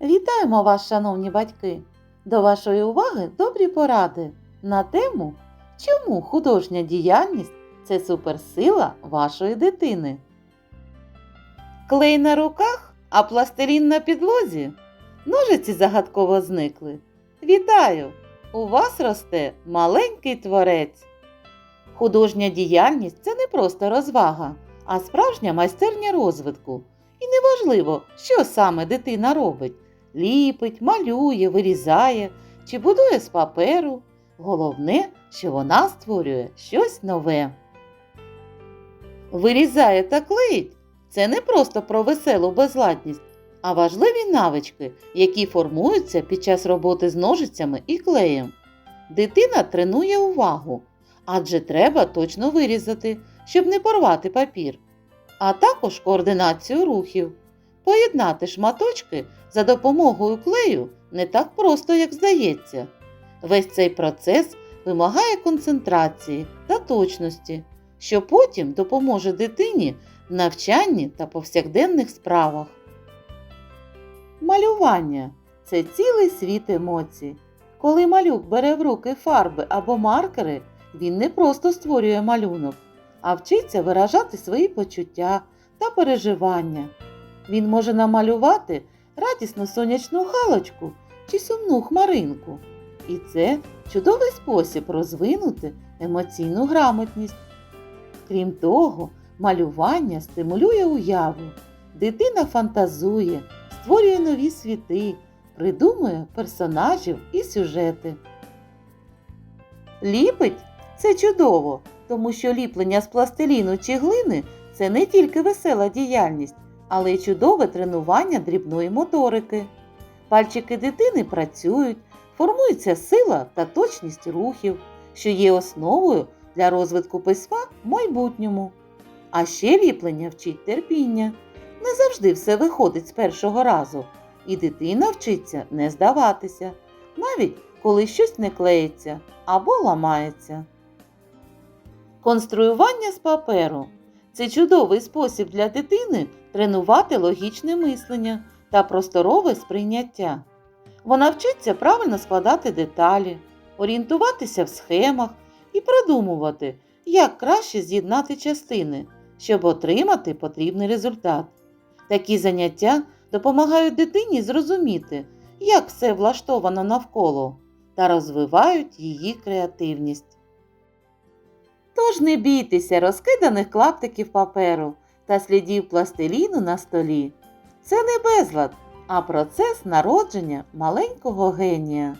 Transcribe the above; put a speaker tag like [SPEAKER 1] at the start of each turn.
[SPEAKER 1] Вітаємо вас, шановні батьки! До вашої уваги добрі поради на тему, чому художня діяльність це суперсила вашої дитини. Клей на руках, а пластилін на підлозі. Ножиці загадково зникли. Вітаю! У вас росте маленький творець. Художня діяльність це не просто розвага, а справжня майстерня розвитку. І неважливо, що саме дитина робить ліпить, малює, вирізає чи будує з паперу. Головне, що вона створює щось нове. Вирізає та клеїть це не просто про веселу безладність, а важливі навички, які формуються під час роботи з ножицями і клеєм. Дитина тренує увагу, адже треба точно вирізати, щоб не порвати папір, а також координацію рухів. Поєднати шматочки за допомогою клею не так просто, як здається. Весь цей процес вимагає концентрації та точності, що потім допоможе дитині в навчанні та повсякденних справах. Малювання це цілий світ емоцій. Коли малюк бере в руки фарби або маркери, він не просто створює малюнок, а вчиться виражати свої почуття та переживання. Він може намалювати радісну сонячну галочку чи сумну хмаринку. І це чудовий спосіб розвинути емоційну грамотність. Крім того, малювання стимулює уяву. Дитина фантазує, створює нові світи, придумує персонажів і сюжети. Ліпить це чудово, тому що ліплення з пластиліну чи глини це не тільки весела діяльність, але й чудове тренування дрібної моторики. Пальчики дитини працюють, формується сила та точність рухів, що є основою для розвитку письма в майбутньому. А ще ліплення вчить терпіння. Не завжди все виходить з першого разу, і дитина вчиться не здаватися, навіть коли щось не клеїться або ламається. Конструювання з паперу це чудовий спосіб для дитини тренувати логічне мислення та просторове сприйняття. Вона вчиться правильно складати деталі, орієнтуватися в схемах і продумувати, як краще з'єднати частини, щоб отримати потрібний результат. Такі заняття допомагають дитині зрозуміти, як все влаштовано навколо, та розвивають її креативність. Тож не бійтеся розкиданих клаптиків паперу та слідів пластиліну на столі. Це не безлад, а процес народження маленького генія.